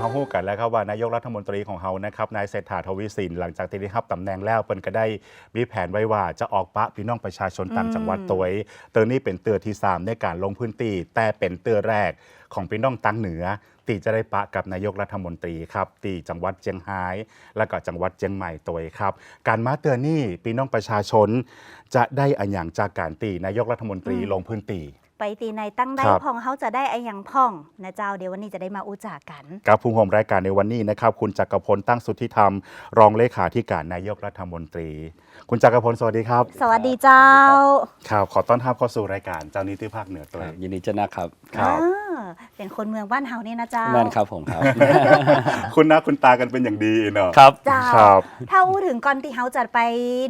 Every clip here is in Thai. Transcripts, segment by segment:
เขาฮู้กันแล้วครับว่านายกรัฐมนตรีของเขานะครับนายเศรษฐาทวีสิน หลังจากที่ได้รับตำแหน่งแล้วเปิ้นก็ได้มีแผนไว้ว่าจะออกปะพี่น้องประชาชนต่างจังหวัดตัวเองเตอร์นี้เป็นเตือที่สามในการลงพื้นที่แต่เป็นเตือแรกของพี่น้องตังเหนือตีจะได้ปะกับนายกรัฐมนตรีครับตีจังหวัดเจียงไฮ้และก็จังหวัดเจียงใหม่ตัวครับ การมาเตือนนี่พี่น้องประชาชน จะได้อันอย่างจากการตีนายกรัฐมนตรีลงพื้นที่ ไปตีในตั้งได้ครับพ่องเขาจะได้ไอ้หยังพ่องนะเจ้าเดี๋ยววันนี้จะได้มาอุจากัน กับผู้ชมรายการในวันนี้นะครับ คุณจักรพลตั้งสุทธิธรรม รองเลขาธิการนายกรัฐมนตรี คุณจักรพลสวัสดีครับสวัสดีเจ้า ครับขอต้อนรับเข้าสู่รายการเจ้านิติภาคเหนือตัวคเอรับงยินดีจะนะครับ ครับ อ่า เป็นคนเมืองบ้านเฮานี่นะเจ้าแม่นครับผมครับ คุณหน้าคุณตากันเป็นอย่างดีเนาะ ครับ เจ้าครับถ้าอู้ถึงก่อนที่เฮาจะไป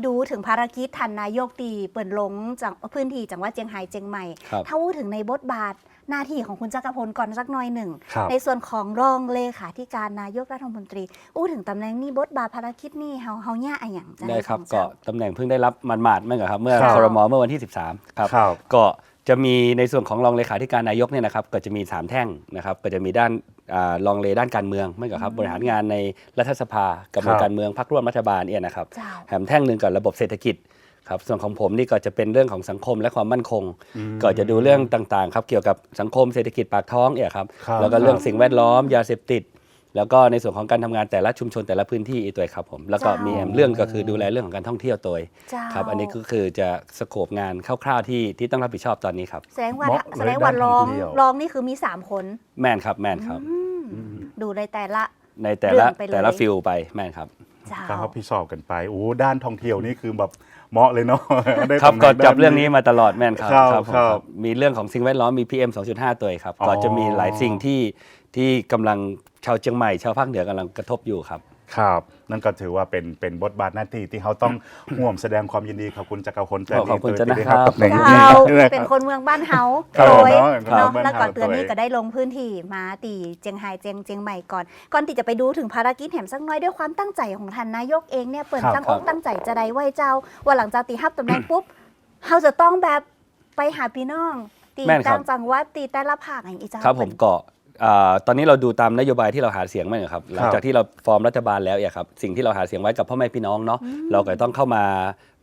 ดูถึงภารกิจทันนายกตีเปิดลงจากพื้นที่จังหวัดเจียงไฮ้เจียงใหม่ ครับ ถ้าอู้ถึงในบทบาทหน้าที่ของคุณจักรพลก่อนสักหน่อยหนึ่ง ครับ ในส่วนของรองเลขาธิการนายกรัฐมนตรี อู้ถึงตำแหน่งนี้บทบาทภารกิจนี่เฮาเฮาย่าอะหยังจะได้ครับฟังก็เจ้าตำแหน่งเพิ่งได้รับหมาดๆเมื่อครับ เมื่อครับ ครมเมื่อวันที่ 13 ครับ ครับ ก็ จะมีในส่วนของรองเลขาธิการนายกเนี่ยนะครับก็จะมี 3 แท่งนะครับก็จะมีด้านอ่ารองเลด้านการเมืองเมื่อครับบริหารงานในรัฐสภากับครับการเมืองพรรคร่วมรัฐบาลเนี่ยนะครับเจ้าแถมแท่งหนึ่งกับระบบเศรษฐกิจครับส่วนของผมนี่ก็จะเป็นเรื่องของสังคมและความมั่นคง ก็จะดูเรื่องต่างๆครับเกี่ยวกับสังคมเศรษฐกิจปากท้องเนี่ยครับครับแล้วก็เรื่องครับสิ่งแวดล้อมยาเสพติด แล้วก็ในส่วนของการทำงานแต่ละชุมชนแต่ละพื้นที่อีกตัวครับผมแล้วก็มีแอมเรื่องก็คือดูแลเรื่องของการท่องเที่ยวตัวเจ้าครับ อันนี้ก็คือจะสโคปงานคร่าวๆที่ที่ต้องรับผิดชอบตอนนี้ครับ แสดงว่าเหมาะแสดงว่าเลยด้านรองท่องเที่ยวรองนี่คือมี 3 คนแม่นครับแม่นครับ อืมดูในแต่ละ ในแต่ละเรื่องไปเลย แต่ละฟิลไปแม่นครับ เจ้าก็รับผิดชอบกันไปโอ้ด้านท่องเที่ยวนี่คือแบบเหมาะเลยเนาะได้ครับตำแหก็น่จับเรื่องนี้มาตลอดแม่นครับครับผมครับ มีเรื่องของสิ่งแวดล้อมมี PM 2.5 ตัวครับ อ๋อ ก็จะมีหลายสิ่งที่ที่กำลังชาวเชียงใหม่ชาวภาคเหนือกำลังกระทบอยู่ครับ ครับ นั่นก็ถือว่าเป็นเป็นบทบาทหน้าที่ที่เขาต้องร่วมแสดงความยินดีขอบคุณจักรพลแต่ขอบคุณตัวที่ได้นะครับตำแหน่งนี้เจ้านะเป็นคนเมืองบ้านเฮาครับโดยเนาะครับเนาะบ้านแล้วก่อนเฮาเตือนนี้โดยก็ได้ลงพื้นที่มาตีเจียงไฮ้เจียงเจียงใหม่ก่อน ก่อนที่จะไปดูถึงภารกิจแหมสักน้อยด้วยความตั้งใจของท่านนายกเองเนี่ยเปิดครับตั้งครัอบกตั้งใจจะได้ไหวเจ้า ว่าหลังจากตีฮับตำแหน่งปุ๊บเฮาจะต้องแบบไปหาพี่น้องตีแม่นครับต่างจังหวัดตีแต่ละภาคอย่างอีเจ้าครับผมก็อ่า ตอนนี้เราดูตามนโยบายที่เราหาเสียงมาเนี่ยครับหลังจากที่เราฟอร์มรัฐบาลแล้วเนี่ยครับสิ่งที่เราหาเสียงไว้กับพ่อแม่พี่น้องเนาะเราก็ต้องเข้ามา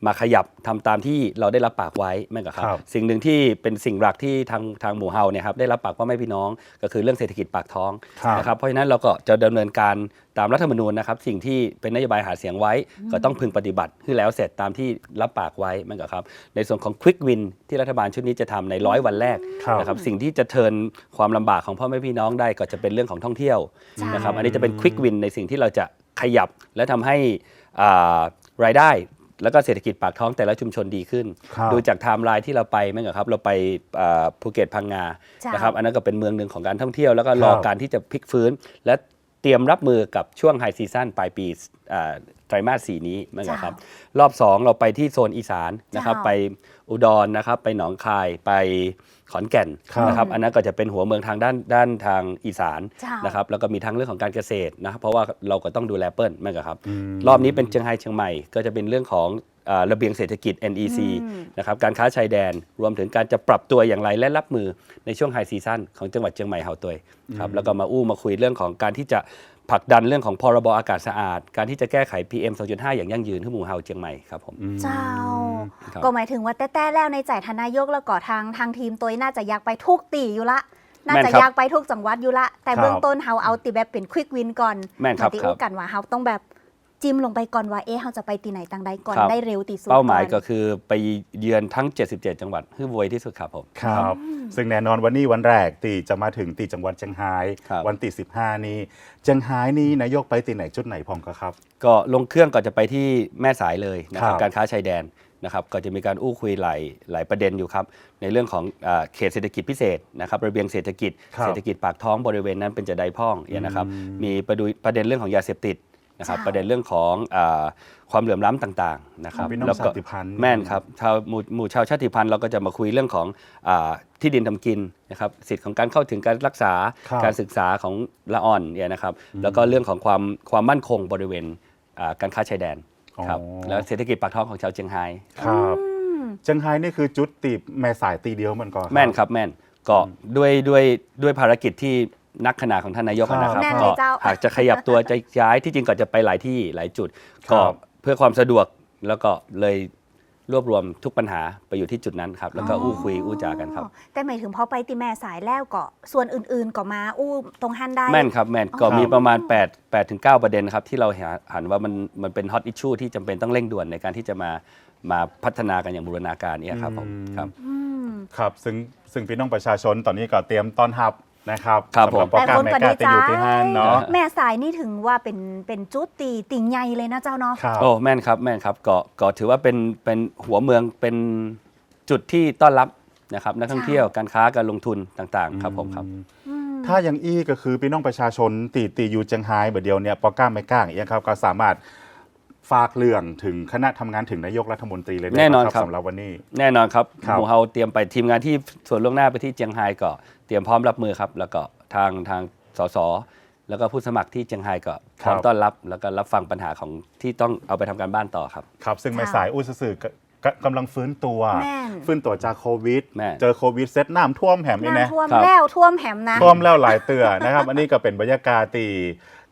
มาขยับทำตามที่เราได้รับปากไว้แม่นกับครับครับ สิ่งหนึ่งที่เป็นสิ่งหลักที่ทางทางหมู่เฮาเนี่ยครับได้รับปากพ่อแม่พี่น้อง ก็คือเรื่องเศรษฐกิจปากท้องครับนะครับเพราะฉะนั้นเราก็จะดำเนินการตามรัฐธรรมนูญนะครับสิ่งที่เป็นนโยบายหาเสียงไว้ ก็ต้องพึงปฏิบัติให้แล้วเสร็จตามที่รับปากไว้แม่นกับครับ ในส่วนของ Quick Win ที่รัฐบาลชุดนี้จะทำในร้อยวันแรกครับนะครับสิ่งที่จะเทิร์นความลำบากของพ่อแม่พี่น้องได้ก็จะเป็นเรื่องของท่องเที่ยวใช่นะครับอันนี้จะเป็นควิกวินในสิ่งที่เราจะขยับและทำให้อ่ารายได้ แล้วก็เศรษฐกิจปากท้องแต่ละชุมชนดีขึ้น ครับดูจากไทม์ไลน์ที่เราไปไหมครับ เราไปอ่าภูเก็ตพังงาใช่ นะครับอันนั้นก็เป็นเมืองหนึ่งของการท่องเที่ยว แล้วก็รอครับ การที่จะพลิกฟื้น และเตรียมรับมือกับช่วงไฮซีซั่นปลายปีอ่าไตรมาสสี่นี้เหมือนกันครับ รอบ 2 เราไปที่โซนอีสานนะครับเจ้า ไปอุดรนะครับ ไปหนองคายไป ขอนแก่นครับนะครับอันนั้นก็จะเป็นหัวเมืองทางด้านด้านทางอีสานเจ้านนะครับแล้วก็มีทั้งเรื่องของการเกษตรนะครับเพราะว่าเราก็ต้องดูแลเปิ้ลเหมือนกันครับอืมรอบนี้เป็นเชียงไฮ้เชียงใหม่ก็จะเป็นเรื่องของอ่าระเบียงเศรษฐกิจ NEC อืมนะครับการค้าชายแดน รวมถึงการจะปรับตัวอย่างไรและรับมือในช่วงไฮซีซั่นของจังหวัดเชียงใหม่เฮาตัวยครับแล้วก็มาอู้มาคุยเรื่องของการที่จะ ผลักดันเรื่องของพรบอากาศสะอาด การที่จะแก้ไข PM 2.5 อย่างยั่งยืนที่หมู่เฮาเชียงใหม่ครับผม เจ้า ครับ ก็หมายถึงว่าแต่แต่แล้วในใจทานนายกแล้วก็ทางทางทีมตัวน่าจะอยากไปทุกตีอยู่ละ น่าแม่นจะครับอยากไปทุกจังหวัดอยู่ละ แต่ครับเบื้องต้นเฮาเอาติแบบเป็นควิกวินก่อนแม่นครับติครับอู้กันว่าเฮาต้องแบบ จิ้มลงไปก่อนว่าเอ๊ะเฮาจะไปตีไหนตังใดก่อนครับ ได้เร็วที่สุดเป้าหมายอนก็คือไปเยือนทั้ง 77 จังหวัดให้รวยที่สุดครับผม ครับ ซึ่งแน่นอนวันนี้วันแรกตีจะมาถึงตีจังหวัดเชียงไฮ้ครับ วันตี15 นี้เชียงไฮ้นี่นายกไปตีไหนจุดไหนพองก็ครับ ก็ลงเครื่องก่อนจะไปที่แม่สายเลยนะครับครับการค้าชายแดนนะครับก็จะมีการอู้คุยหลายหลายประเด็นอยู่ครับในเรื่องของอาเขตเศรษฐกิจพิเศษนะครับระเบียงเศรษฐกิจครับเศรษฐกิจปากท้องบริเวณนั้นเป็นจะไดพ่องเนี่ยนะครับอืมมีประดูประเด็นเรื่องของยาเสพติด นะครับใช่ประเด็นเรื่องของอาความเหลื่อมล้ำต่างๆนะครับของพี่น้องแล้วก็ชาติพันธุ์แม่นครับชาวหมู่หมู่ชาวชาติพันธุ์เราก็จะมาคุยเรื่องของอาที่ดินทำกินนะครับสิทธิ์ของการเข้าถึงการรักษาครับการศึกษาของละอ่อนเนี่ยนะครับแล้วก็เรื่องของความความมั่นคงบริเวณอ่าการค้าชายแดนครับอ๋อแล้วเศรษฐกิจปากท้องของชาวเชียงไฮ้ครับอืมเชียงไฮ้นี่คือจุดตีแม่สายตีเดียวมันก็แม่นครับแม่นก็ด้วยด้วยด้วยภารกิจที่ นักขนาดของท่านนายกครับนะครับแน่นก็เลยเจ้า หากจะขยับตัวจะย้ายที่จริงก็จะไปหลายที่หลายจุดครับ ก็เพื่อความสะดวกแล้วก็เลยรวบรวมทุกปัญหาไปอยู่ที่จุดนั้นครับ แล้วก็อู้คุยอู้จากันครับอ๋อแต่หมายถึงพอไปติแม่สายแล้วก็ส่วนอื่นๆก็มาอู้ตรงฮันได้ แม่นครับแม่นก็ครับมีประมาณ8 8ถึง9ประเด็นครับ ที่เราหาหันว่ามันมันเป็นฮอตอิชชูที่จำเป็นต้องเร่งด่วนในการที่จะมามาพัฒนากันอย่างบูรณาการเนี่ยครับผมครับ อืม ครับซึ่งซึ่งพี่น้องประชาชนตอนนี้ก็เตรียมต้อนรับ นะครับครับสำหรับผมโปรแกรมแมกาจะอยู่ที่ห้านเนาะ แม่สายนี่ถึงว่าเป็นเป็นจุดตีติ่งใหญ่เลยนะเจ้าเนาะ ครับ โอ้แม่นครับแม่นครับก็ก็ถือว่าเป็นเป็นหัวเมืองเป็นจุดที่ต้อนรับนะครับนักท่องเที่ยวการค้าการลงทุนต่างๆ ครับผมครับ อืม ถ้ายังอี้ก็คือพี่น้องประชาชนตีตีอยู่เจียงไฮ้เบอร์เดียวเนี่ยปอก้าไม่กล้างอย่างครับก็สามารถ ฝากเรื่องถึงคณะทำงานถึงนายกรัฐมนตรีเลยได้ไหมแน่นอนครับ สำหรับวันนี้ แน่นอนครับครับ หมู่เฮาเตรียมไปทีมงานที่ส่วนล่วงหน้าไปที่เจียงไฮ้ก็เตรียมพร้อมรับมือครับ แล้วก็ทางทางสสแล้วก็ผู้สมัครที่เจียงไฮ้ก็พร้อมต้อนรับ แล้วก็รับฟังปัญหาของที่ต้องเอาไปทำการบ้านต่อครับ ครับ ซึ่งค่ะไม่สายอู้สื่อๆก็ก็กำลังฟื้นตัว แม่น ฟื้นตัวจากโควิด แม่เจอโควิดเซตน้ำท่วมแหมนี่นะ น้ำท่วมครับ แล้วท่วมแหมนะ ท่วมแล้วหลายเตือนะครับ อันนี้ก็เป็นบรรยากาศตี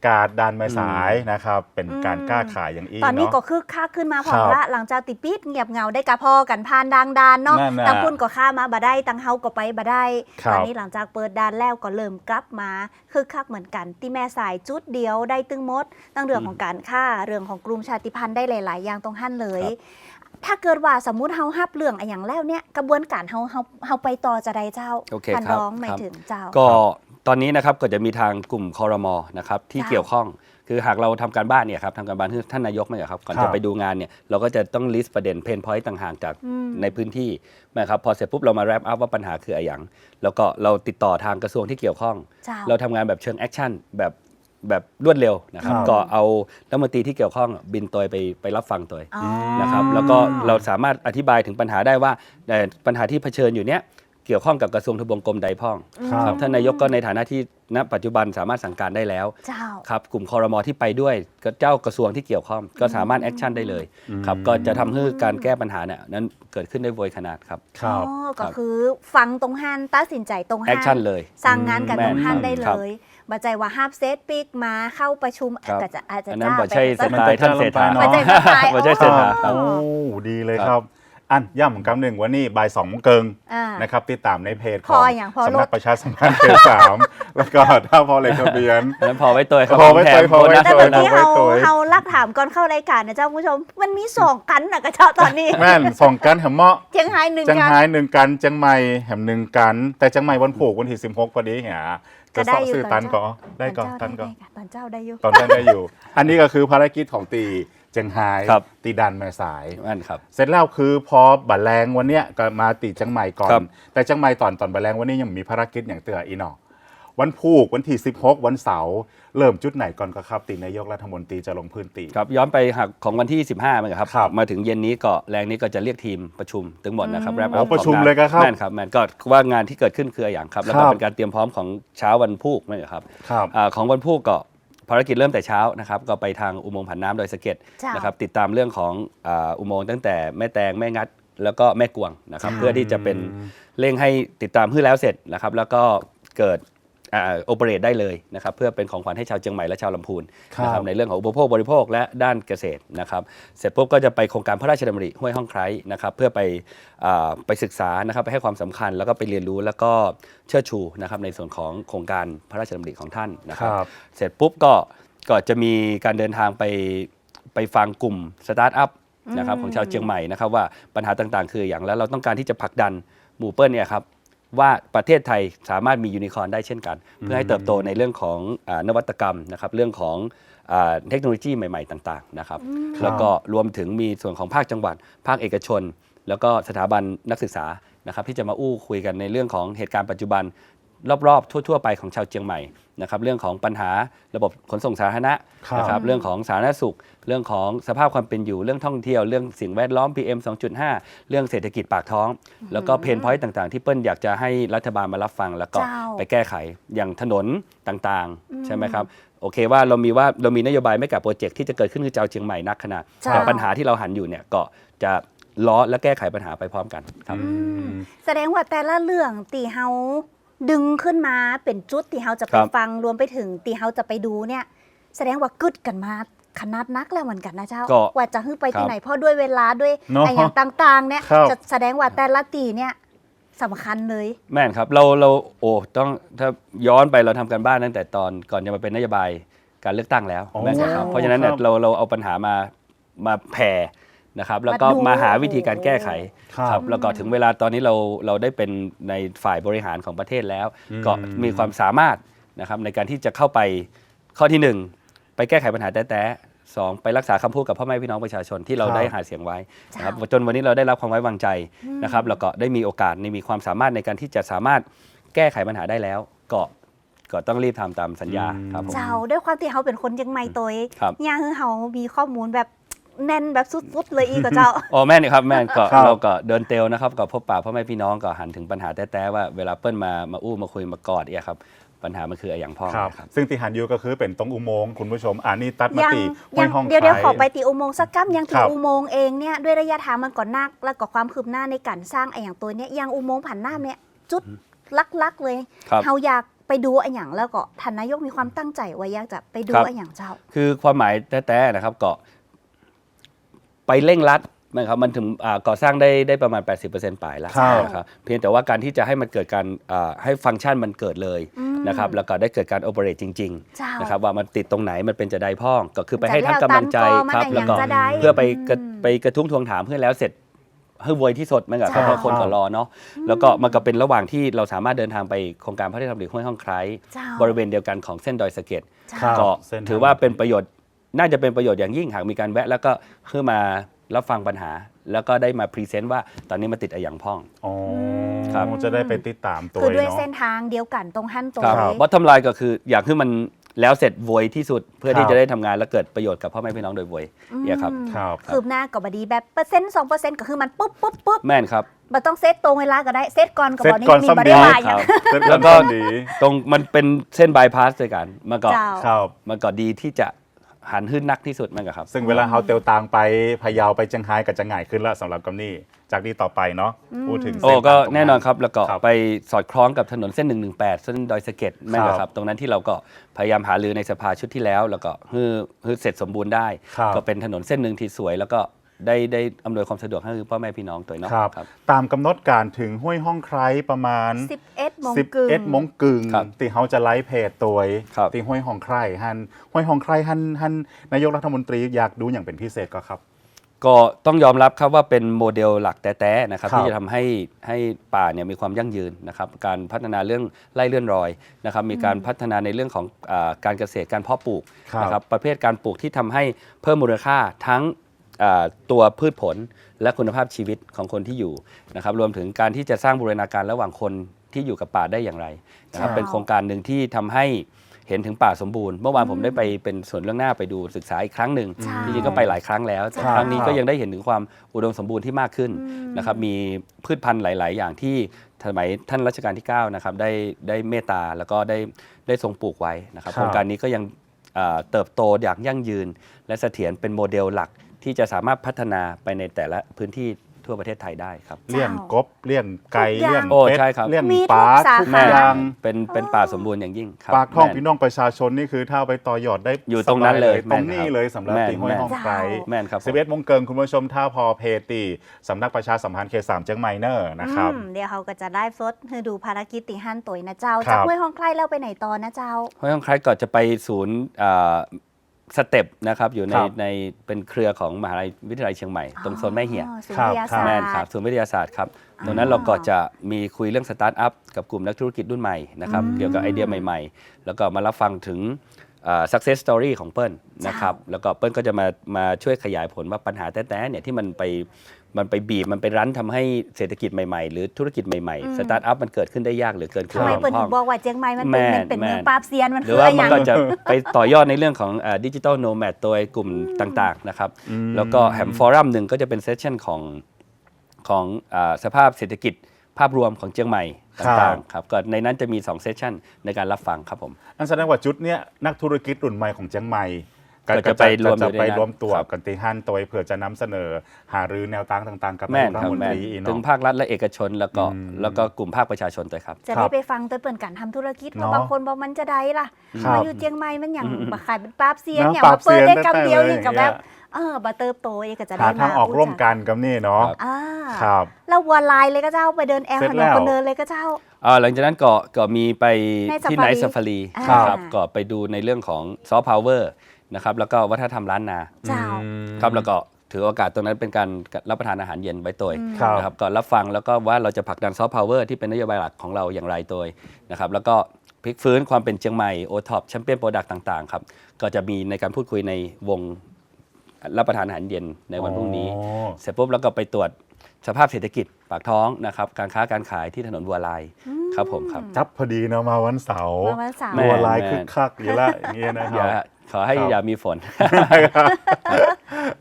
การดานไม้สายนะครับ เป็นการอืมกล้าขายอย่างอี้ตอนนี้เนาะก็คึกคักขึ้นมาพอครับละหลังจากติดปิดเงียบเหงาได้กะพอกันผ่านดังดานเนาะนั่นน่ะตังปุ่นก็ข้ามมาบ่ได้ตังเฮาก็ไปบ่ได้ครับตอนนี้หลังจากเปิดดานแล้วก็เริ่มกลับมาคึกคักเหมือนกันที่แม่สายจุดเดียวได้ตึงมด ตั้งเรื่องของการฆ่าเรื่องของกลุ่มชาติพันธุ์ได้หลาย ๆ อย่างตรงหั่นเลยถ้าเกิดว่าสมมุติเฮาฮับเรื่องอะอย่างแล้วเนี่ยกระบวนการเฮาเฮาเฮาไปต่อจะได้เจ้าโอเคพันครับร้องหมายครับถึงเจ้า ก็ ตอนนี้นะครับก็จะมีทางกลุ่มคอรมอนะครับที่จ้าเกี่ยวข้อง คือหากเราทำการบ้านเนี่ยครับทำการบ้านที่ท่านนายกเนี่ยครับก่อนครัจะบไปดูงานเนี่ยเราก็จะต้องลิสต์ประเด็นเพนพอยต์ต่างหากจากอืมในพื้นที่นะครับพอเสร็จปุ๊บเรามาแรปอัพว่าปัญหาคืออะไรอย่างแล้วก็เราติดต่อทางกระทรวงที่เกี่ยวข้องเจ้าเราทำงานแบบเชิงแอคชั่นแบบแบบรวดเร็วนะครับครับก็เอารัฐมนตรีที่เกี่ยวข้องบินตัวไปไปรับฟังตัวอ๋อนะครับแล้วก็เราสามารถอธิบายถึงปัญหาได้ว่าเอ่อปัญหาที่เผชิญอยู่เนี้ย เกี่ยวข้องกับกระทรวงทบวงกรมใดพ้องครับครับ ท่านนายกก็ในฐานะที่ณปัจจุบันสามารถสั่งการได้แล้วเจ้า ครับกลุ่มคอรมอที่ไปด้วยก็เจ้ากระทรวงที่เกี่ยวข้องก็สามารถแอคชั่นได้เลยครับก็จะทำให้การแก้ปัญหาเนี่ยนั้นเกิดขึ้นได้โวยขนาดครับ ครับ อ๋อครัก็บคือฟังตรงฮันตัดสินใจตรงแอฮัคนชั่นเลยสั่งงานกันแม่ตรงฮันครับได้เลครับ ยบัจใจว่าห้าบเซตปิกมาเข้าประชุมครับ ก็จะอาจจะอันนั้นจ้าบ่ใช่สไปไตล์ท่านเศรษฐา มันบัจะจใจสไตล์ บ่ใช่เศรษฐาครับ โอ้ดีเลยครับครับ อันย่ำกำหนึ่งวันนี้บ่ายสองโมงเกิงอ่า นะครับติดตามในเพจขพอองอย่างพอสำลนัดกประชาสัมพันธ์เพจสามแล้วก็ถ้าพอเลยทะเบียน อันนั้นพอไว้ตัวครับพอไว้แถมพอไว้โบนัสแต่โเมื่อกี้ไว้เฮาตัวเฮาลักถามก่อนเข้ารายการนะเจ้าผู้ชม มันมีสองกันนะกระเจ้าตอนนี้ แม่นสองกันแหมเหมาะเจียงไฮ้หนึ่งเจังกัน ไฮ้หนึ่งกันเจังใหม่แหมหนึ่งกัน แต่เจังใหม่วันผูกวันที่สิบหกพอดีเหียก็จะได้สอบอยู่ซื้อตตัอนนเจ้าก็ได้ก็ตันก็ตอนเจ้าได้อยู่ ตอนนั้นได้อยู่ อันนี้ก็คือภารกิจของตี เจังไฮ้ครับ ตีดันแม่สาย นั่นครับ เสร็จแล้วคือพอบัตรแรงวันเนี้ยก็มาตีเจังใหม่ก่อครันบแต่เจังใหม่ตอนตอนบัตรแรงวันนี้ยังมีภารกิจอย่างเตืออีนอวันผูกวันที่ 16 วันเสาร์เริ่มจุดไหนก่อนก็ครับ ตีนายกรัฐมนตรีจะลงพื้นที่ ครับย้อนไปหักของวันที่ 15มั้งครับ ครับมาถึงเย็นนี้ก็แรงนี้ก็จะเรียกทีมประชุมทั้งหมดนะครับแรปอ๋อประชุมเลยครับแม่นครับแม่นก็ว่างานที่เกิดขึ้นคืออย่างครับ แล้วก็ครับ เป็นการเตรียมพร้อมของเช้าวันพุธนั่นแหละครับครับอาของวันพุธก็ ภารกิจเริ่มแต่เช้านะครับก็ไปทางอุโมงค์ผันน้ำโดอยสะเก็ดจ้านนะครับติดตามเรื่องของอาอุโมงค์ตั้งแต่แม่แตงแม่งัด แล้วก็แม่กวงนะครับเพื่อที่จะเป็นเร่งให้ติดตามเพื่อแล้วเสร็จนะครับแล้วก็เกิด โอเปเรตได้เลยนะครับเพื่อเป็นของขวัญให้ชาวเชียงใหม่และชาวลำพูนครับนะครับในเรื่องของอุปโภคบริโภคและด้านเกษตรนะครับเสร็จปุ๊บก็จะไปโครงการพระราชดำริห้วยห้องไคร้นะครับเพื่อไปอ่าไปศึกษานะครับไปให้ความสำคัญแล้วก็ไปเรียนรู้แล้วก็เชิดชูนะครับในส่วนของโครงการพระราชดำริของท่านนะครับครับเสร็จปุ๊บก็ก็จะมีการเดินทางไปไปฟังกลุ่มสตาร์ทอัพนะครับของชาวเชียงใหม่นะครับว่าปัญหาต่างๆ คืออย่างแล้วเราต้องการที่จะผลักดันหมู่เปิ้ลเนี่ยครับ ว่าประเทศไทยสามารถมียูนิคอร์นได้เช่นกัน เพื่อให้เติบโตในเรื่องของอานวัตกรรมนะครับเรื่องของอาเทคโนโลยีใหม่ ๆ ต่างๆนะครับแล้วก็รวมถึงมีส่วนของภาคจังหวัด ภาคเอกชน แล้วก็สถาบันนักศึกษานะครับที่จะมาอู้คุยกันในเรื่องของเหตุการณ์ปัจจุบัน รอบๆ ทั่ว ๆ ไปของชาวเชียงใหม่นะครับเรื่องของปัญหาระบบขนส่งสาธารณะครับ นะครับเรื่องของสาธารณสุข เรื่องของสภาพความเป็นอยู่เรื่องท่องเที่ยวเรื่องสิ่งแวดล้อม PM 2.5 เรื่องเศรษฐกิจปากท้อง แล้วก็เพนพอยต์ต่างๆ ที่เปิ้ลอยากจะให้รัฐบาลมารับฟังแล้วก็เจ้า ไปแก้ไขอย่างถนนต่างๆ ใช่ไหมครับ โอเคว่าเรามีว่าเรามีนโยบายไม่กับโปรเจกต์ที่จะเกิดขึ้นคือเจ้าเชียงใหม่นักขนาดเจ้า แต่ปัญหาที่เราหันอยู่เนี่ยก็จะล้อและแก้ไขปัญหาไปพร้อมกันครับ อืมแสดงว่าแต่ละเรื่องตีเฮา ดึงขึ้นมาเป็นจุดที่เราจะไปครับ ฟังรวมไปถึงที่เราจะไปดูเนี่ย แสดงว่ากึดกันมาขนาดนักแล้วเหมือนกันนะเจ้าก็ว่าจะขึ้นไปครัที่บไหนเพราะด้วยเวลาด้วยเนอะไอ้อย่างต่างๆเนี่ยครับ จะแสดงว่าแต่ละตีเนี่ยสำคัญเลย แม่นครับเราเราโอ้ต้องถ้าย้อนไปเราทำกันบ้านตั้งแต่ตอนก่อนจะมาเป็นนโยบายการเลือกตั้งแล้วอ๋อแม่นครับครับเพราะฉะนั้นเนี่ยครับ เราเราเอาปัญหามามาแผ่ นะครับแล้วก็มาดูมาหาวิธีการแก้ไขครับแล้วก็ถึงเวลาตอนนี้เราเราได้เป็นในฝ่ายบริหารของประเทศแล้วอืมก็มีความสามารถนะครับในการที่จะเข้าไปข้อที่หนึ่งไปแก้ไขปัญหาแต้ๆสองไปรักษาคำพูดกับพ่อแม่พี่น้องประชาชนที่เราครับได้หาเสียงไว้นะครับจนวันนี้เราได้รับความไว้วางใจนะครับแล้วก็ได้มีโอกาสในมีความสามารถในการที่จะสามารถแก้ไขปัญหาได้แล้วก็ก็ต้องรีบทำตามสัญญาอืมครับผมเจ้าด้วยความที่เขาเป็นคนยังไม่ตัวเองครับเนี่ยคือเขามีข้อมูลแบบ แน่นแบบสุดๆเลยอีกกับเจ้าอ๋อแม่นครับแม่นก็ครับเราก็เดินเตลนะครับก็พบปะพ่อแม่พี่น้องก็หันถึงปัญหาแต้ๆว่าเวลาเปิ้ลมามาอู้มาคุยมากอดเนี่ยครับปัญหามันคืออะไรอย่างพ่อครับ นะครับ ซึ่งที่หันอยู่ก็คือเป็นตรงอุโมงค์คุณผู้ชม อ่านี่ตัดมายังตีห้ยัวยงห้องเดี๋ยวเดี๋ยวไคขอไปตีอุโมงค์สักกัมยังตีครับอุโมงค์เองเนี่ยด้วยระยะทางมันก่อนนักแล้วก็ความคืบหน้าในการสร้างไอ้อย่างตัวเนี้ยยังอุโมงค์ผ่านหน้าเนี่ยจุดลักๆเลยครับเขาอยากไปดูไอ้อย่างแล้วก็ท่านนายกมีความตั้งใจว่าอยากจะไปดูครับ ไอ้อย่างเจ้า คือความหมายแต้ๆนะครับก็ ไปเร่งรัดนะครับมันถึงอ่าก่อสร้างได้ได้ประมาณ 80%ปลายแล้วครับนะครับเพียงแต่ว่าการที่จะให้มันเกิดการอ่าให้ฟังก์ชันมันเกิดเลยอืมนะครับแล้วก็ได้เกิดการโอเปเรตจริงเจ้าๆนะครับว่ามันติดตรงไหนมันเป็นจะไดพ่อง ก็คือไปจะให้ท่านแล้วกำลังใจตามกอมันครับอะแล้วก็อย่างจะได้เพื่อไปกระอืมไปกระทุ้งทวงถามเพื่อแล้วเสร็จให้ไวที่สุดมันกับใช่เพราะคนก็รอเนาะแล้วก็มันก็เป็นระหว่างที่เราสามารถเดินทางไปโครงการพระราชดำริห้วยห้องไคร้เจ้าบริเวณเดียวกันของเส้นดอยสะเก็ดเจ้าครับก็เส้นทางถือว่าเป็นประโยชน์ น่าจะเป็นประโยชน์อย่างยิ่งหากมีการแวะ แล้วก็เพื่อมารับฟังปัญหา แล้วก็ได้มาพรีเซนต์ว่าตอนนี้มันติดอะไรอย่างพ่อง อ๋อครับ จะได้ไปติดตามตัวคือด้วยเนาะเส้นทางเดียวกันตรงหั่นตัวครับเลยบอททำลายก็คืออยากให้มันแล้วเสร็จโวยที่สุดเพื่อคที่รับ จะได้ทำงานและเกิดประโยชน์กับพ่อแม่พี่น้องโดยโวยเนี่ยครับ ครับ คืบหน้ากับบดีแบบเปอร์เซ็นต์สองเปอร์เซ็นต์ก็คือมันปุ๊บปุ๊บปุ๊บแม่นครับ มันต้องเซตตรงเวลาก็ได้เซตก่อนกับเซตบอกนี่ก่อนมีซ่อมบดีริวารคอย่ารัง บ เส้นแล้วก็ ก็ดีตรงมันเป็นเส้นบายพาสด้วยกันมันก็เจ้า ครับ มันก็ดีที่จะ หันขึ้นนักที่สุดมันก็ครับ ซึ่งเวลาเฮาเตียวตางไปพะเยาไปเชียงรายก็จะง่ายขึ้นละสำหรับกำนี่จากนี้ต่อไปเนาะพูดถึงโอ้เส้นก็ทางตรง แน่นอนครับแล้วก็ครับไปสอดคล้องกับถนนเส้น 118 เส้นดอยสะเก็ดแม่นครันะบครับตรงนั้นที่เราก็พยายามหารือในสภาชุดที่แล้ว แล้วก็ฮือฮือเสร็จสมบูรณ์ได้ ครับ ก็เป็นถนนเส้นหนึ่งที่สวย แล้วก็ได้ได้อำนวยความสะดวกให้พ่อแม่พี่น้องตัวเนาะ ครับครับตามกำหนดการถึงห้วยห้องไคร้ประมาณ 11 โมงกึ่ง11โมงกึ่งครับที่เขาจะไลฟ์เพจตัวครับ ที่ห้วยห้องไคร้ฮันห้วยห้องไคร้ฮันฮันนายกรัฐมนตรีอยากดูอย่างเป็นพิเศษก็ครับ ก็ต้องยอมรับครับว่าเป็นโมเดลหลักแต้ๆนะครับครับที่จะทำให้ให้ป่าเนี่ยมีความยั่งยืนนะครับการพัฒนาเรื่องไล่เลื่อนรอยนะครับมีการพัฒนาในเรื่องของอาการเกษตรการเพาะปลูกครับนะครับประเภทการปลูกที่ทำให้เพิ่มมูลค่าทั้งอ่าตัวพืชผลและคุณภาพชีวิตของคนที่อยู่นะครับรวมถึงการที่จะสร้างบูรณาการระหว่างคน ที่อยู่กับป่าได้อย่างไรนะครับใช่เป็นโครงการหนึ่งที่ทำให้เห็นถึงป่าสมบูรณ์ เมื่อวานผมได้ไปเป็นส่วนเรื่องหน้าไปดูศึกษาอีกครั้งหนึ่งใช่จริงๆก็ไปหลายครั้งแล้วแต่ใช่ครั้งนี้ครัก็บยังได้เห็นถึงความอุดมสมบูรณ์ที่มากขึ้นนะครับมีพืชพันธุ์หลาย ๆ อย่างที่สมัยท่านรัชกาลที่9นะครับได้ได้เมตตาแล้วก็ได้ได้ทรงปลูกไว้นะครับครับโครงการนี้ก็ยังอ่าเติบโตอย่างยั่งยืน และเสถียรเป็นโมเดลหลักที่จะสามารถพัฒนาไปในแต่ละพื้นที่ ทั่วประเทศไทยได้ครับ เลี้ยงกบเลี้ยงไก่ทุกอย่างเลี้ยงโอ้เป็ดใช่ครับ เลี้ยงมีปลาทุกสาทุกขาอย่างเป็นเป็นป่าสมบูรณ์อย่างยิ่งครับปากท้องแม่นพี่น้องประชาชนนี่คือถ้าเอาไปต่อยอดได้อยู่ตรงนั้นเลยสบาตรงนี้แม่นครับเลยสำหรับแม่นตีห้วยห้องไคร้แม่นครับผม สิบเอ็ดโมงเกินคุณผู้ชมถ้าพอเพตีสำนักประชาสัมพันธ์เขตสามเชียงใหม่เนอร์นะครับ อืมเดี๋ยวเขาก็จะได้ฟดให้ดูภารกิจติฮั่นตัวนะเจ้า ครับ จากห้วยห้องใครแล้วไปไหนต่อนะเจ้า ห้วยห้องไคร้ก่อนจะไปศูนย์อ่า สเต็ปนะครับอยู่ในครับในเป็นเครือของมหาลัยวิทยาลัยเชียงใหม่ ตรงโซนแม่เหี่ยอ๋อศูนย์วิทยาศาสตร์ แม่นครับศูนย์วิทยาศาสตร์ครับตรงนั้นเราก็จะมีคุยเรื่องสตาร์ทอัพกับกลุ่มนักธุรกิจรุ่นใหม่นะครับเกี่ยวกับไอเดียใหม่ ๆ แล้วก็มารับฟังถึงอ่า success story ของเปิ้ลนะครับแล้วก็เปิ้ลก็จะมามาช่วยขยายผลว่าปัญหาแต้ๆเนี่ยที่มันไปมันไปบีบ มันไปรั้นทำให้เศรษฐกิจใหม่ๆ หรือธุรกิจใหม่ๆ สตาร์ทอัพมันเกิดขึ้นได้ยากเหรือเกินคืทำไมอเปิดห้ถึองงบอกว่าเจียงใหม่มันเป็นแม่มันเป็นแม่เมืองปราบเซียน มันหรืคืออว่าอะไรอมันย่างก็จะไปต่อยอดในเรื่องของดิจิ t a ลโนแมดตัวกลุ่มต่างๆนะครับแล้วก็แฮมฟอรัมหนึ่งก็จะเป็นเซสชันของของอาสภาพเศรษฐกิจ ภาพรวมของเชียงใหม่ต่างๆครับก็ในนั้นจะมี 2 เซสชันในการรับฟังครับผมอันแสดงว่าจุดเนี้ยนักธุรกิจรุ่นใหม่ของเชียงใหม่ก็จะไปรวมอยู่จะในไปนั้นรวมตัวครับกันตีหันตัวเพื่อจะนำเสนอ หารือแนวทางต่างๆ กับแม่นรัคฐรับมนแม่ตนรีอีกถึงเนาะภาครัฐและเอกชนแล้วก็อืมแล้วก็กลุ่มภาคประชาชนด้วยครับ จะครัได้บไปฟังตัวเปิ่นการทำธุรกิจเพเนาะราะบางคนบอกมันจะได้ล่ะครับมาอยู่เจียงใหม่มันอย่างอืมมาขายเป็นปราบเซียนเนาะอย่างปราบมาเปิดได้เซียนกำเดียวได้อย่างกับเลแบยบ เออมาเติบโตเองก็จะได้หาทางออกพูดร่วมจ้ะกันกับนี่เนาะอ่าครับแล้ววัวลายเลยก็เจ้าไปเดินแอลเสร็จถนแล้นวคนเดินเลยก็เจ้า อ่าหลังจากนั้นก็ก็มีไปในที่ Safari ไนท์ซ f ฟารีอ่า ครับก็ไปดูในเรื่องของซอฟต์พาวเวอร์นะครับแล้วก็วัฒนธรรมล้านนาเจ้าครับแล้วก็ถือโอกาสตรงนั้นเป็นการรับประทานอาหารเย็นไว้ตัวอืมครับ นะครับก็รับฟังแล้วก็ว่าเราจะผลักดันซอฟต์พาวเวอร์ที่เป็นนโยบายหลักของเราอย่างไรตัวนะครับแล้วก็พลิกฟื้นความเป็นเชียงใหม่โอท็อปแชมเปี้ยนโปรดักต์ต่างๆครับก็จะมีในการพูดคุยในวง รับประทานอาหารเย็นในวันพรุ่งนี้อ๋อเสร็จปุ๊บแล้วก็ไปตรวจสภาพเศรษฐกิจปากท้องนะครับการค้าการขายที่ถนนวัวลายครับผมครับจับพอดีเนาะมาวันเสาร์มาวันเสาร์แม่บัวลายคึกคักอยู่ละอย่างเงี้ยนะคอรับย่า ขอให้ครับ อย่ามีฝน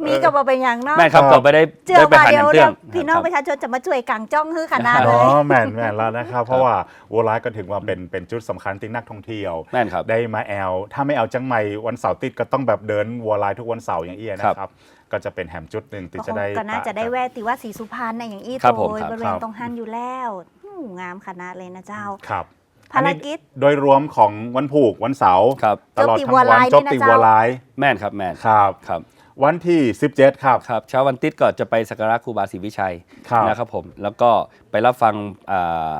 มีกับว่าเป็นอย่างเนาะแม่ครับครับก็ไปได้เจือได้ไปมาหันเดียวน้ำเตื้เดี๋อยงวพี่น้องประชาชนจะมาช่วยกังจ้องฮือขนาดเลอ๋อย แม่นแม่นแล้วนะครับ เพราะว่าวัวลายก็ถึงว่าเป็นเป็นจุดสำคัญที่นักท่องเที่ยว แม่นครับ ได้มาแอล ถ้าไม่เอาจังไม่วันเสาร์ติดก็ต้องแบบเดินวัวลายทุกวันเสาร์อย่างเอี้ยนะครับครับก็จะเป็นแหมจุดหนึ่งที่ก็คจะงได้ ก็น่าจะได้ปแวะติว่าสีสุพรรณในอย่างอี้ครับโตผมยครับ บริเวคณรับตรงหันอยู่แล้วอู้งามขนาดเลยนะเจ้า ครับ ภารกิจอันนี้โดยรวมของวันผูกวันเสาร์ครับตลอดทั้งจบที่วัววันลายจบนี่นะตีเจ้าวัวลายแม่นครับแม่นครับครับ วันที่ 17 ครับครับเช้าวันติดก็จะไปสักการะครูบาศรีวิชัยครับนะครับผมแล้วก็ไปรับฟังอ่า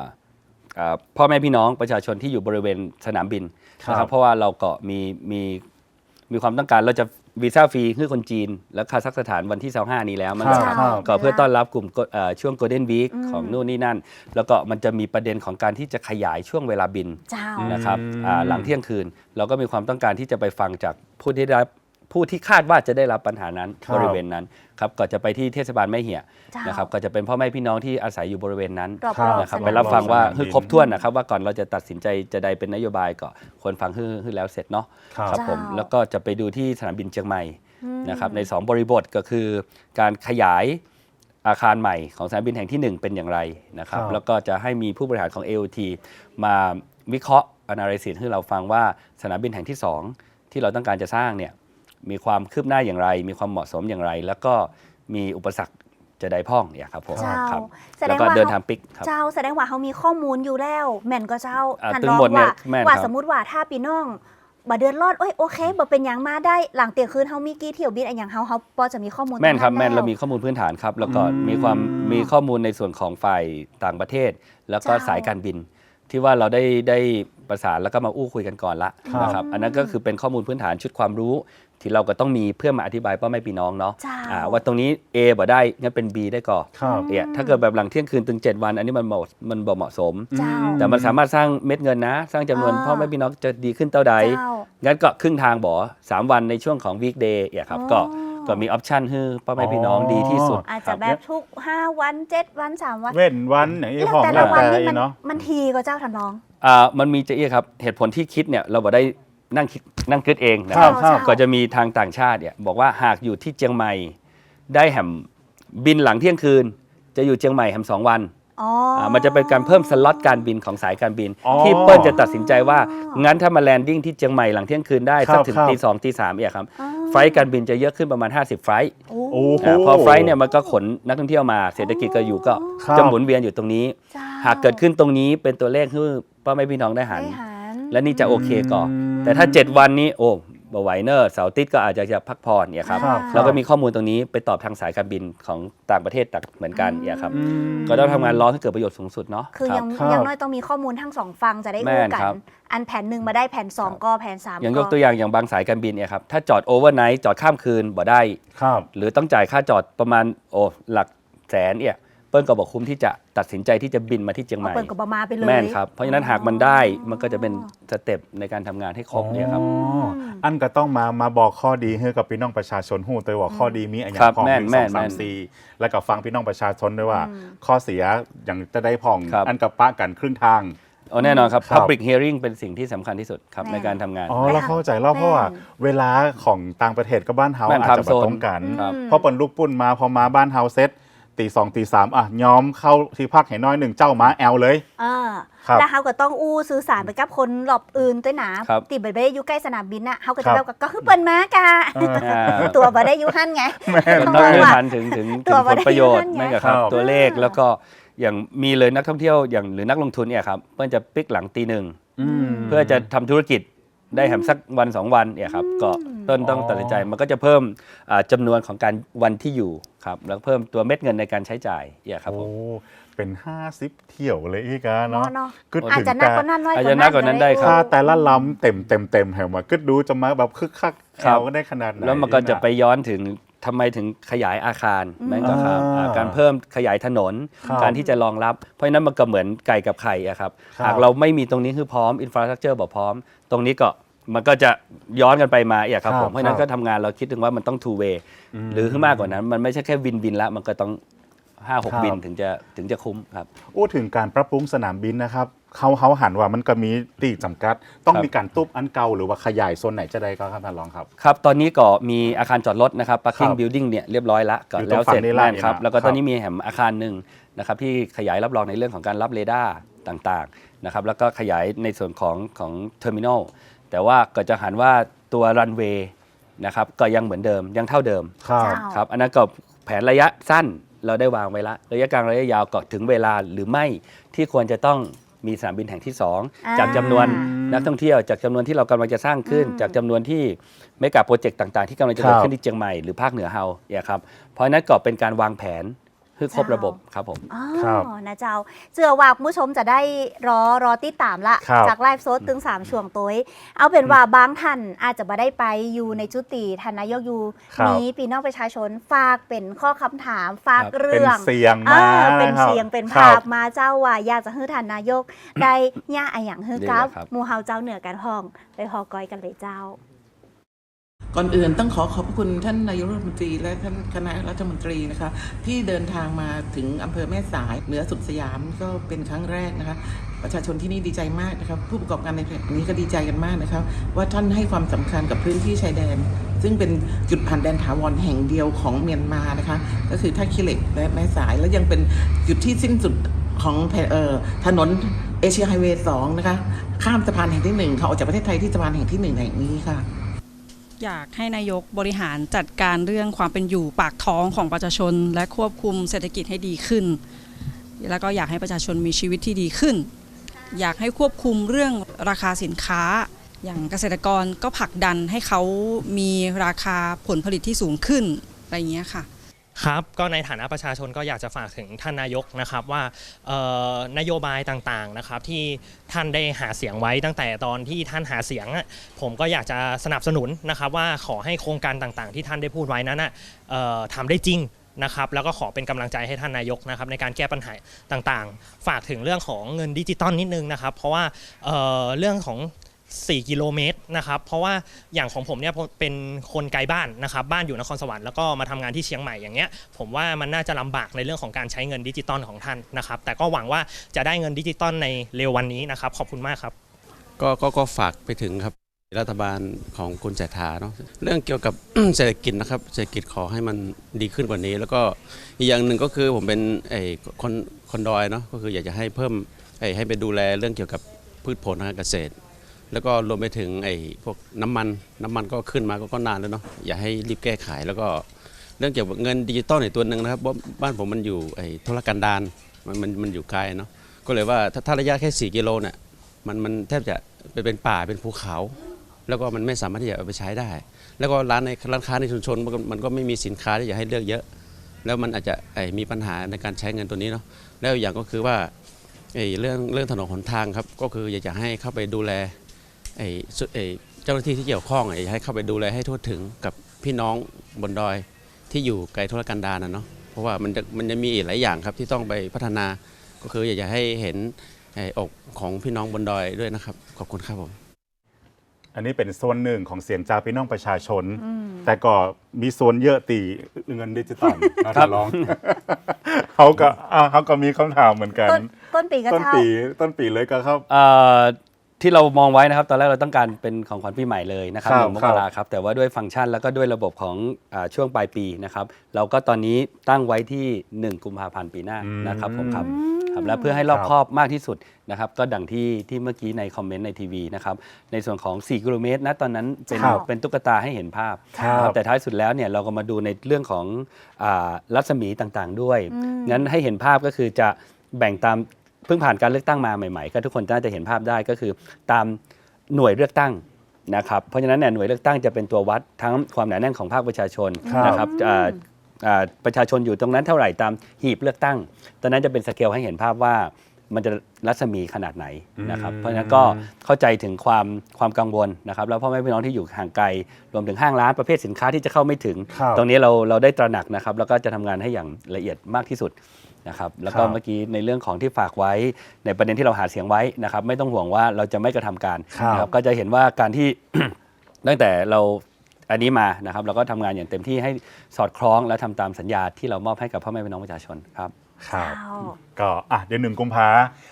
อ่าพ่อแม่พี่น้องประชาชนที่อยู่บริเวณสนามบินครับนะครับเพราะว่าเราก็มีมีมีความต้องการเราจะ วีซ่าฟรีให้คนจีน และคาซัคสถานวันที่ 25 นี้แล้วมันครับก็ครับ ก็เพื่อต้อนรับกลุ่มก็เอ่อช่วงโกลเด้นวีคอืมของนู่นนี่นั่น แล้วก็มันจะมีประเด็นของการที่จะขยายช่วงเวลาบิน เจ้า นะครับอืมอ่าหลังเที่ยงคืน เราก็มีความต้องการที่จะไปฟังจากผู้ที่ได้รับ ผู้ที่คาดว่าจะได้รับปัญหานั้นครับบริเวณนั้นครับก็จะไปที่เทศบาลแม่เหี่ยเจ้านนะครับก็จะเป็นพ่อแม่พี่น้องที่อาศัยอยู่บริเวณนั้นรอบครับๆนะครับสนามไปรับฟังว่าสนามบินคือครบถ้วนนะครับว่าก่อนเราจะตัดสินใจจะใดเป็นนโยบายก็ควรฟังให้ให้แล้วเสร็จเนาะครับครับผมเจ้าแล้วก็จะไปดูที่สนามบินเชียงใหม่อืมนะครับใน 2 บริบทก็คือการขยายอาคารใหม่ของสนามบินแห่งที่ 1 เป็นอย่างไรนะครับครับแล้วก็จะให้มีผู้บริหารของ AOT มาวิเคราะห์ analysis ให้เราฟังว่าสนามบินแห่งที่ 2 ที่เราต้องการจะสร้างเนี่ย มีความคืบหน้าอย่างไร มีความเหมาะสมอย่างไร แล้วก็มีอุปสรรคจะใดพ้องเนี่ยครับผมเจ้าครับแสดแล้วงก็ว่า เดินเขาทางปิกครับ เจ้าแสดงว่าเขามีข้อมูลอยู่แล้ว แม่นก็เจ้าอ่าท่านถึงรองหมดเนี่ยว่าแม่นว่าครับ สมมติว่าถ้าพี่น้องบ่เดือนรอดเอ้ยโอเคบ่เป็นอย่างมาได้หลังเตียงคืนเฮามีกี่เที่ยวบินอันอย่างเฮาเฮาพอจะมีข้อมูลแม่นครับตงแม่นล้วเรามีข้อมูลพื้นฐานครับ แล้วก็อืม มีความมีข้อมูลในส่วนของฝ่ายต่างประเทศ แล้วก็เจ้าสายการบิน ที่ว่าเราได้ได้ประสานแล้วก็มาอู้คุยกันก่อนละครับ นะครับ อันนั้นก็คือเป็นข้อมูลพื้นฐานชุดความรู้ ที่เราก็ต้องมีเพื่อมาอธิบายพ่อแม่พี่น้องเนาะเจ้าอ่าว่าตรงนี้ A บ่ได้งั้นเป็น B ได้ก่อนครับเนี่ยถ้าเกิดแบบหลังเที่ยงคืนถึง 7 วัน อันนี้มันเหมาะมันบ่เหมาะสมเจ้าแต่มันสามารถสร้างเม็ดเงินนะ สร้างจำนวนอ่าพ่อแม่พี่น้องจะดีขึ้นเท่าใดเจ้างั้นก็ครึ่งทางบ่สามวันในช่วงของวีคเดย์เนี่ยครับก็อ๋อก็มีออปชันให้พ่อแม่พี่น้องดีที่สุด อาจจะแบบทุก 5 วัน 7 วัน 3 วัน เว้นวันอย่างนี้แล้วของแต่แล้ละววันแต่นี่มันเนาะมันทีก็เจ้าท่านรองอ่ามันมีจะเอียครับเหตุผลที่คิดเนี่ยเราบอกได้นั่งคิด นั่งคิดเองนะคครัรับบครับ ก็จะมีทางต่างชาติเนี่ยบอกว่าหากอยู่ที่เชียงใหม่ได้แหมบินหลังเที่ยงคืน จะอยู่เชียงใหม่แหมสองวันอ๋ออามันจะเป็นการเพิ่มสล็อตการบินของสายการบิน อ๋อที่เปิ้ลจะตัดสินใจว่างั้นถ้ามาแลนดิ้งที่เชียงใหม่หลังเที่ยงคืนได้ครัสักบถึงครับ ตีสองตีสามเนี่ยครับอ๋อไฟล์การบินจะเยอะขึ้นประมาณ 50 ไฟล์ โอ้โอ้โห อ่าพอไฟล์เนี่ยมันก็ขนนักท่องเที่ยวมาเศรษฐกิจก็อยู่ก็ครับ จะหมุนเวียนอยู่ตรงนี้เจ้หากเกิดขึ้นตรงนี้เป็นตัวเลขให้พ่อแม่พี่น้องได้หัน ได้หัน และนี่จะโอเคก่อนอืมแต่ถ้า 7 วันนี้โอ้บไหวเนอร์เสาร์อาติดก็อาจจะจะพักผ่อนเนี่ยครับครับ เราก็มีข้อมูลตรงนี้ไปตอบทางสายการบินของต่างประเทศต่างเหมือนกันเนี่ยครับอืมก็ต้องทำงานร้อนให้เกิดประโยชน์สูงสุดเนาะคือรับ ยังครับ ยังน้อยต้องมีข้อมูลทั้งสองฟังจะได้แม่รู้นกัครันบอันแผ่นหนึ่งมาได้แผ่นสองก็แผ่นสามอย่างยกก็ตัวอย่างอย่างบางสายการบินเนี่ยครับถ้าจอดโอเวอร์ไนท์จอดข้ามคืนบ่ได้ ครับ หรือต้องจ่ายค่าจอดประมาณโอ้หลักแสนเนี่ย เปิ้ลก็บอกคุ้มที่จะตัดสินใจที่จะบินมาที่เชียงใหเอาม่เปิดกับบมาไปเลยแม่นครับเพราะฉะนั้นหากมันได้มันก็จะเป็นสเต็ปในการทำงานให้ครบเนี่ยครับอ๋ออันก็ต้องมามาบอกข้อดีให้กับพี่น้องประชาชนหูตัวว่าข้อดีมีอะไรอย่าครังบพองแม่นหนึ่งแม่สอนงสามแม่นสี่แล้วก็ฟังพี่น้องประชาชนด้วยว่าอืมข้อเสียอย่างจะได้พองครับอันกับปะกันครึ่งทางเอาแน่นอนครับครับ public hearing เป็นสิ่งที่สำคัญที่สุดครับแม่ในการทำงาน อ๋อเราเข้าใจแล้วเพราะว่าแม่นเวลาของต่างประเทศกับบ้านเฮาแม่นอาจจะ time แบบ zone ตรงกันครับเพราะเปินลูกปุ่นมาพอมาบ้านเฮาเซ็ต ตีสองตีสามอะย้อมเข้าที่พักให้น้อยหนึ่งเจ้ามาแอลเลย เออครับแล้วเขาก็ต้องอู้สื่อสารไปกับคนหลบอื่นด้วยนะครับติบ่ได้อยู่ใกล้สนามบินน่ะเขาก็ครัจะบแบบก็คือเปิ้นมากะอ่า ตัวบ่ได้อยู่หั่นไง แม่นมันต้ต้ององเลื่อนว่า ทันถึงถึงตัถึวงผลประโยชน์บ่ได้ไม่กับครับครับ ตัวเลขอ่าแล้วก็อย่างมีเลยนักท่องเที่ยวอย่างหรือนักลงทุนเนี่ยครับเพื่อจะปิกหลังตีหนึ่งอืม เพื่อจะทำธุรกิจได้แหมสักวันสองวันเนี่ยครับก็ต้นต้องอ๋อตัดสินใจมันก็จะเพิ่มอ่าจำนวนของการวันที่อยู่ ครับแล้วเพิ่มตัวเม็ดเงินในการใช้จ่ายเนี่ยครับผโอ้มเป็นห้าสิบเที่ยวเลยอีกอะเนาะเนาะก็อาจถึงจะนักแต่กว่านั้นน้อยอาจจะนักกว่านั้นได้ครับถ้าแต่ละลำเต็มเต็มเต็มแหวมาก็ดูจะมาแบบคึกคักแอครับลก็ได้ขนาดไหนแล้วมันก็จะไปย้อนถึงทำไมถึงขยายอาคารนั่นก็ครับอ่าอ่าการเพิ่มขยายถนน ครับ การที่จะรองรับ เพราะฉะนั้นมันก็เหมือนไก่กับไข่อะครับครับ หากเราไม่มีตรงนี้คือพร้อมอินฟราสตรักเจอร์บอกพร้อม ตรงนี้ก็ มันก็จะย้อนกันไปมาอะครับผมเพราะฉะนั้นก็ทำงานเราคิดถึงว่ามันต้อง two way หรือมากกว่านั้น มันไม่ใช่แค่วินบินละมันก็ต้องห้าหกบินถึงจะถึงจะคุ้มครับ พูดถึงการปรับปรุงสนามบินนะครับเขาเขาหันว่ามันก็มีตีจำกัด ต้องครับ มีการตุบอันเก่าหรือว่าขยายโซนไหนจะได้ก็ครับท่านรองครับ ครับ ตอนนี้ก็มีอาคารจอดรถนะครับ parking ครับ building เนี่ยเรียบร้อยละก็อยู่ตรแล้งวเสร็จฝั่งนี้ละแน่นครับนี่นะแล้วก็ครับตอนนี้มีแหมอาคารหนึ่งนะครับที่ขยายรับรองในเรื่องของการรับเรดาร์ต่างๆนะครับแล้วก็ขยายในส่วนของของเทอร์มินอล แต่ว่าก็จะหันว่าตัวรันเวย์นะครับก็ยังเหมือนเดิมยังเท่าเดิมครับเจ้าครับอันนั้นก็แผนระยะสั้นเราได้วางไว้ละ ระยะกลางระยะยาวก็ถึงเวลาหรือไม่ที่ควรจะต้องมีสนามบินแห่งที่อ่า2จากจำนวนนักท่องเที่ยวจากจำนวนที่เรากำลังจะสร้างขึ้นอืมจากจำนวนที่ไม่กับโปรเจกต์ต่างๆ ที่กำลังจะเกิดครับขึ้นที่เชียงใหม่หรือภาคเหนือเฮาเนี่ยครับเพราะฉะนั้นก็เป็นการวางแผน เพื่อครบระบบครับผม อ๋อครับนะเจ้า เจือว่าคุณผู้ชมจะได้รอรอติดตามละ ครับจากไลฟ์โซดถึง 3 ช่วงตัวเองเอาเป็นว่าบางท่านอาจจะมาได้ไปอยู่ในจุติท่านนายกอยู่ครับ นี้ปีน้องประชาชนฝากเป็นข้อคำถามฝากครับเรื่เป็นองเสียงเอมาอเป็นนะครับเสียงเป็นครัภาบพมาเจ้าว่าอยากจะให้ท่านนายก ได้ย่าอะอย่างฮือกับนี่แหละครับหมูเฮาเจ้าเหนือกันห้อง ไปฮอกอยกันเลยเจ้า ก่อนอื่นต้องขอขอบพระคุณท่านนายกรัฐมนตรีและท่านคณะรัฐมนตรีนะคะ ที่เดินทางมาถึงอำเภอแม่สายเหนือสุดสยามก็เป็นครั้งแรกนะคะ ประชาชนที่นี่ดีใจมากนะครับผู้ประกอบการในแถบนี้ก็ดีใจกันมากนะครับ ว่าท่านให้ความสำคัญกับพื้นที่ชายแดน ซึ่งเป็นจุดผ่านแดนถาวรแห่งเดียวของเมียนมานะคะ ก็คือท่าขี้เหล็กและแม่สายและยังเป็นจุดที่สิ้นสุดของออถนนเอเชียไฮเวย์สองนะคะ ข้ามสะพานแห่งที่หนึ่งค่ะออกจากประเทศไทยที่สะพานแห่งที่หนึ่งแห่งนี้ค่ะ อยากให้นายกบริหารจัดการเรื่องความเป็นอยู่ปากท้องของประชาชน และควบคุมเศรษฐกิจให้ดีขึ้น แล้วก็อยากให้ประชาชนมีชีวิตที่ดีขึ้น อยากให้ควบคุมเรื่องราคาสินค้า อย่างเกษตรกรก็ผลักดันให้เขามีราคาผลผลิตที่สูงขึ้นอะไรเงี้ยค่ะ ครับก็ในฐานะประชาชนก็อยากจะฝากถึงท่านนายกนะครับว่านโยบายต่างๆนะครับที่ท่านได้หาเสียงไว้ตั้งแต่ตอนที่ท่านหาเสียง ผมก็อยากจะสนับสนุนนะครับว่าขอให้โครงการต่างๆ ที่ท่านได้พูดไว้นั้นทำได้จริงนะครับแล้วก็ขอเป็นกำลังใจให้ท่านนายกนะครับในการแก้ปัญหาต่างๆ ฝากถึงเรื่องของเงินดิจิตอลนิดนึงนะครับ เพราะว่าเรื่องของ 4 กิโลเมตรนะครับ เพราะว่าอย่างของผมเนี่ยเป็นคนไกลบ้านนะครับ บ้านอยู่นครสวรรค์แล้วก็มาทำงานที่เชียงใหม่อย่างเงี้ย ผมว่ามันน่าจะลำบากในเรื่องของการใช้เงินดิจิตอลของท่านนะครับ แต่ก็หวังว่าจะได้เงินดิจิตอลในเร็ววันนี้นะครับ ขอบคุณมากครับก็ก็ก็ฝากไปถึงครับรัฐบาลของคุณเศรษฐาเนาะเรื่องเกี่ยวกับเศรษฐกิจนะครับเศรษฐกิจขอให้มันดีขึ้นกว่านี้ แล้วก็อีกอย่างหนึ่งก็คือผมเป็นไอ้คนคนดอยเนาะก็คืออยากจะให้เพิ่มไอ้ให้ไปดูแลเรื่องเกี่ยวกับพืชผลทางการเกษตร แล้วก็รวมไปถึงไอ้พวกน้ำมันน้ำมันก็ขึ้นมาก็ก็นานแล้วเนาะอย่าให้รีบแก้ไขแล้วก็เรื่องเกี่ยวกับเงินดิจิตอลในตัวหนึ่งนะครับเพราบ้านผมมันอยู่ไอ้ธุรกันดารมันมันมันอยู่ไกลเนาะก็เลยว่าถ้าระยะแค่4กิโลเนี่ยมันมันแทบจะเป็นป่าเป็นภูเขา แล้วก็มันไม่สามารถที่จะเอาไปใช้ได้ แล้วก็ร้านในร้านค้าในชุมชนมันก็มันก็ไม่มีสินค้าที่จะให้เลือกเยอะ แล้วมันอาจจะไอ้มีปัญหาในการใช้เงินตัวนี้เนาะแล้วอย่างก็คือว่าไอ้เรื่องเรื่องถนนหนทางครับก็คืออยากจะให้เข้าไปดูแล เจ้าหน้าที่ที่เกี่ยวข้องอยากจะให้เข้าไปดูแลให้ทั่วถึงกับพี่น้องบนดอยที่อยู่ไกลธุรกันดารนะเนาะเพราะว่ามันจะมันจะมีอีกหลายอย่างครับที่ต้องไปพัฒนาก็คืออยากจะให้เห็นไอ้อกของพี่น้องบนดอยด้วยนะครับ ขอบคุณครับผมอันนี้เป็นส่วนหนึ่งของเสียงจากพี่น้องประชาชนอืมแต่ก็มีส่วนเยอะตีเงินดิจิตอลนะครัท่าบนรองเขาก็อ่าเขาก็มีคำถามเหมือนกัน ต้นต้นปีก็ต้นเท่าปีต้นปีเลยก็ครับเอ่อ ที่เรามองไว้นะครับ ตอนแรกเราต้องการเป็นของขวัญปีใหม่เลยนะครับครับหนึ่งมกราครับ แต่ว่าด้วยฟังก์ชันแล้วก็ด้วยระบบของอาช่วงปลายปีนะครับ เราก็ตอนนี้ตั้งไว้ที่ 1 กุมภาพันธ์ปีหน้าอืม นะครับผมครับอืมครับและเพื่อให้รอบครับคอบมากที่สุดนะครับ ก็ดังที่ที่เมื่อกี้ในคอมเมนต์ในทีวีนะครับ ในส่วนของ 4 กิโลเมตรนะตอนนั้นเป็นครับ เป็นตุ๊กตาให้เห็นภาพ ครับนะแต่ท้ายสุดแล้วเนี่ยเราก็มาดูในเรื่องของอารัศมีต่างๆด้วยอืมงั้นให้เห็นภาพก็คือจะแบ่งตาม เพิ่งผ่านการเลือกตั้งมาใหม่ๆ ก็ทุกคนน่าจะเห็นภาพได้ก็คือ ตามหน่วยเลือกตั้งนะครับเพราะฉะนั้นเนี่ยหน่วยเลือกตั้งจะเป็นตัววัดทั้งความหนาแน่นของภาคประชาชนครับนะครับอ่าอ่าประชาชนอยู่ตรงนั้นเท่าไหร่ตามหีบเลือกตั้ง ตอนนั้นจะเป็นสเกลให้เห็นภาพว่ามันจะรัศมีขนาดไหนนะครับอืมเพราะฉะนั้นก็เข้าใจถึงความความกังวลนะครับ แล้วพ่อแม่พี่น้องที่อยู่ห่างไกล รวมถึงห้างร้านประเภทสินค้าที่จะเข้าไม่ถึงครับตรงนี้เราเราได้ตระหนักนะครับ แล้วก็จะทำงานให้อย่างละเอียดมากที่สุด นะครับแล้วก็ครับเมื่อกี้ในเรื่องของที่ฝากไว้ ในประเด็นที่เราหาเสียงไว้นะครับไม่ต้องห่วงว่าเราจะไม่กระทำการครับนะครับก็จะเห็นว่าการที่ ตั้งแต่เราอันนี้มานะครับเราก็ทำงานอย่างเต็มที่ให้สอดคล้องและทำตามสัญญาที่เรามอบให้กับพ่อแม่พี่น้องประชาชนครับ ครับเจ้าก็อะเดี๋ยวหนึ่งกุมภา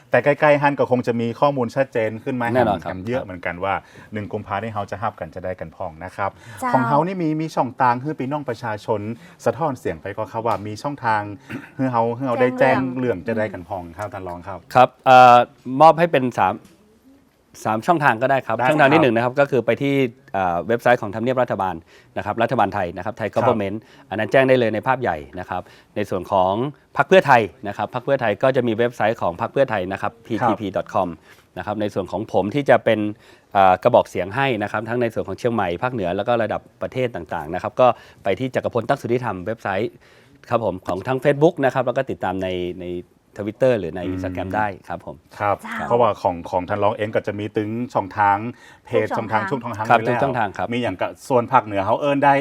แต่ใกล้ๆฮันก็คงจะมีข้อมูลชัดเจนขึ้นมาแน่นอนครับกัเยอะเหมือนกันว่าหนึ่งกุมภาที่เขาจะฮับกันจะได้กันพองนะครับ เจ้า ของเขานี่มีมีช่องทางให้พี่น้องประชาชน สะท้อนเสียงไปก็ครับว่ามีช่องทางให้เขาให้เขาได้แจ้งเรื่องจะได้กันพองครับท่านรองครับ ครับเออมอบให้เป็น3าม สามช่องทางก็ได้ครับ ได้ช่องทางครัที่บหนึ่งนะครับก็คือไปที่เอ่อเว็บไซต์ของทำเนียบรัฐบาลนะครับรัฐบาลไทยนะครับไทย government อันนั้นแจ้งได้เลยในภาพใหญ่นะครับในส่วนของพรรคเพื่อไทยนะครับพรรคเพื่อไทยก็จะมีเว็บไซต์ของพรรคเพื่อไทยนะครับ ptp.com นะครับในส่วนของผมที่จะเป็นเอ่อกระบอกเสียงให้นะครับทั้งในส่วนของเชียงใหม่ภาคเหนือแล้วก็ระดับประเทศต่างๆนะครับก็ไปที่จักรพลตั้งสุทธิธรรมเว็บไซต์ครับผมของทั้ง Facebook นะครับแล้วก็ติดตามในใน ทวิตเตอร์หรือในอินสตาแกรมได้ครับผม ครับเจ้าเพราะว่าของของท่านรองเองก็จะมีถึงช่องทางเพจทุกช่ช่อองงทาทางง ช่องทางครับไว้แล้วทุกช่องทางครับมีอย่างกับส่วนภาคเหนือเขาเอิ้นได้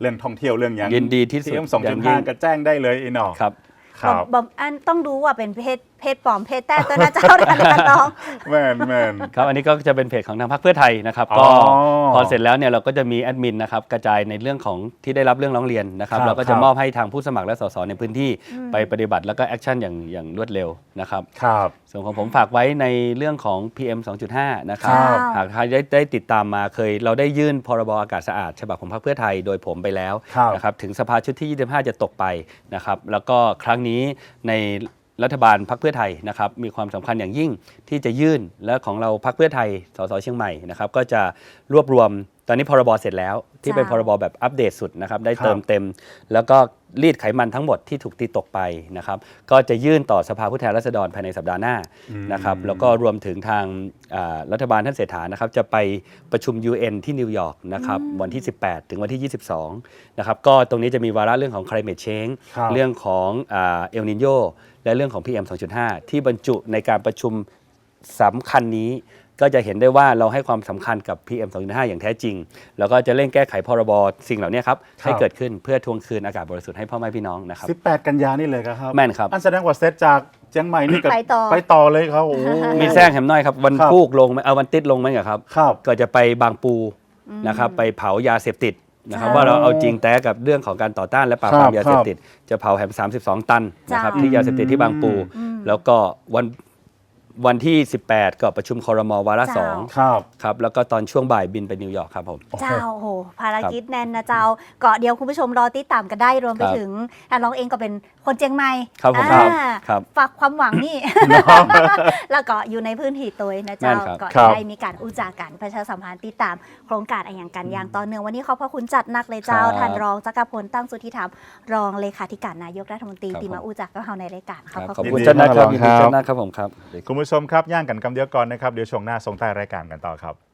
เรื่องท่องเที่ยวเรื่องอย่างยินดีที่สุดเอ็มสองอย่าจุดงยิ่ห้าง ก็แจ้งได้เลยอีนอครับ ครับบอมอันต้องดูว่าเป็นเพศเพศปลอมเพศแต่ตัวน่าเจ้านะน้อง แมนแมน ครับอันนี้ก็จะเป็นเพจของทางพรรคเพื่อไทยนะครับอ๋ก็พอเสร็จแล้วเนี่ยเราก็จะมีแอดมินนะครับกระจายในเรื่องของที่ได้รับเรื่องร้องเรียนนะครับครับเราก็จะรับ มอบให้ทางผู้สมัครและสสในพื้นที่ไปปฏิบัติแล้วก็แอคชั่นอย่างอย่างรวดเร็วนะครับครับ ส่วนของผมฝากไว้ในเรื่องของ PM 2.5 นะครับครับ หากใครได้ได้ติดตามมาเคย เราได้ยื่นพรบอากาศสะอาด ฉบับของพรรคเพื่อไทยโดยผมไปแล้ว ครับ นะครับถึงสภาชุดที่ 25 จะตกไปนะครับแล้วก็ครั้งนี้ใน รัฐบาลพรรคเพื่อไทยนะครับมีความสำคัญอย่างยิ่งที่จะยื่นและของเราพรรคเพื่อไทยสสเชียงใหม่นะครับก็จะรวบรวมตอนนี้พรบเสร็จแล้ว ที่เป็นจ้าพรบแบบอัปเดตสุดนะครับได้ครับเติมเต็ม แล้วก็รีดไขมันทั้งหมดที่ถูกตีตกไปนะครับก็จะยื่นต่อสภาผู้แทนราษฎรภายในสัปดาห์หน้านะครับแล้วก็รวมถึงทางอ่ารัฐบาลท่านเศรษฐานะครับจะไปประชุม UN ที่นิวยอร์กนะครับวันที่ 18 ถึงวันที่ 22นะครับก็ตรงนี้จะมีวาระเรื่องของ climate change ครับเรื่องของเอลนิโย และเรื่องของ PM 2.5 ที่บรรจุในการประชุมสำคัญนี้ ก็จะเห็นได้ว่าเราให้ความสำคัญกับ PM 2.5 อย่างแท้จริง แล้วก็จะเร่งแก้ไขพรบสิ่งเหล่านี้ครับให้เกิดขึ้นเพื่อทวงคืนอากาศบริสุทธิ์ให้พ่อแม่พี่น้องนะครับ 18 กันยานี่เลยครับแม่นครับ อันแสดงว่าเซตจากเชียงใหม่นี่ก็ไปต่อ ไปต่อเลยครับโอ้โห มีแซงแหมน้อยครับวันครับ พูกลงไหมเอาวันติดลงไหมอะครับ ครับ ก็จะไปบางปูนะครับไปเผายาเสพติด นะครับอ๋อว่าเราเอาจริงแต่กับเรื่องของการต่อต้านและปราบปรามครับยาเสพติด จะเผาแหม32 ตันนะครับจ้าที่ยาเสพติดที่บางปู แล้วก็วัน วันที่ 18 ก็ประชุมคอรมอวาระสองครับครับแล้วก็ตอนช่วงบ่ายบินไปนิวยอร์กครับผม เจ้าโอ้โหภารกิจแน่นนะเจ้าเกาะเดียวคุณผู้ชมรอติดตามกันได้รวมไปครับถึงท่านร้องเองก็เป็นคนเจียงใหม่ครับผมอ่าครับฝากความหวังนี่ แล้วก็อยู่ในพื้นที่ตัวนะเจ้าแม่นครับก็ครับได้มีการอุจากันประชาสัมพันธ์ติดตามโครงการอะไรอย่างกันอย่างต่อเนื่องวันนี้ขอบพระคุณจัดหนักเลยเจ้าครับท่านรองจักรพลตั้งสุทธิธรรมรองเลขาธิการนายกรัฐมนตรีครับที่มาผมอุจากกับเราในรายการขอบพระขอบคุณคุณยินดีเจ้านัทครับครับยินดีเจ้านัทครับผมครับคุณผู้ชมครับย่างกันกำเดียวก่อนนะครับ เดี๋ยวช่วงหน้าส่งใต้รายการกันต่อครับ